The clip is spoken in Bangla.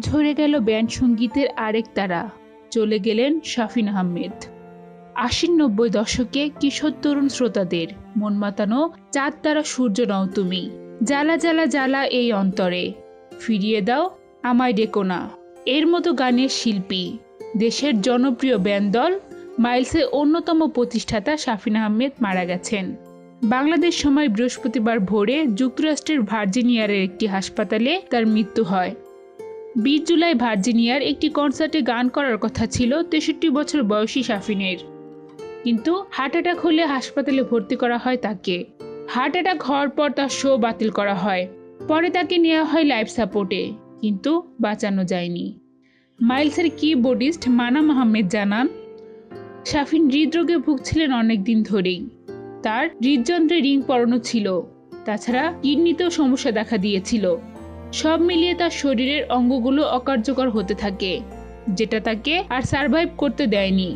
ঝরে গেল ব্যান্ড সঙ্গীতের আরেক তারা। চলে গেলেন শাফিন আহমেদ। আশির নব্বই দশকে কিশোর তরুণ শ্রোতাদের মন মাতানো চাঁদ তারা সূর্য নও তুমি। জ্বালা জ্বালা জ্বালা এই অন্তরে। ফিরিয়ে দাও আমায় ডেকো না। এর মতো গানের শিল্পী দেশের জনপ্রিয় ব্যান্ড দল মাইলসের অন্যতম প্রতিষ্ঠাতা শাফিন আহমেদ মারা গেছেন। বাংলাদেশ সময় বৃহস্পতিবার ভোরে যুক্তরাষ্ট্রের ভার্জিনিয়ারের একটি হাসপাতালে তার মৃত্যু হয়। বিশ জুলাই ভার্জিনিয়ার একটি কনসার্টে গান করার কথা ছিল তেষট্টি বছর বয়সী শাফিনের। কিন্তু হার্ট অ্যাটাক হলে হাসপাতালে ভর্তি করা হয় তাকে। হার্ট অ্যাটাক হওয়ার পর তার শো বাতিল করা হয়। পরে তাকে নেওয়া হয় লাইফ সাপোর্টে, কিন্তু বাঁচানো যায়নি। মাইলসের কিবোর্ডিস্ট মানাম আহমেদ জানান, শাফিন হৃদরোগে ভুগছিলেন অনেক দিন ধরেই। তার হৃদযন্ত্রে রিং পরানো ছিল, তাছাড়া কিডনিতেও সমস্যা দেখা দিয়েছিল। সব মিলিয়ে তার শরীরের অঙ্গগুলো অকার্যকর হতে থাকে যেটা তাকে আর সারভাইভ করতে দেয়নি।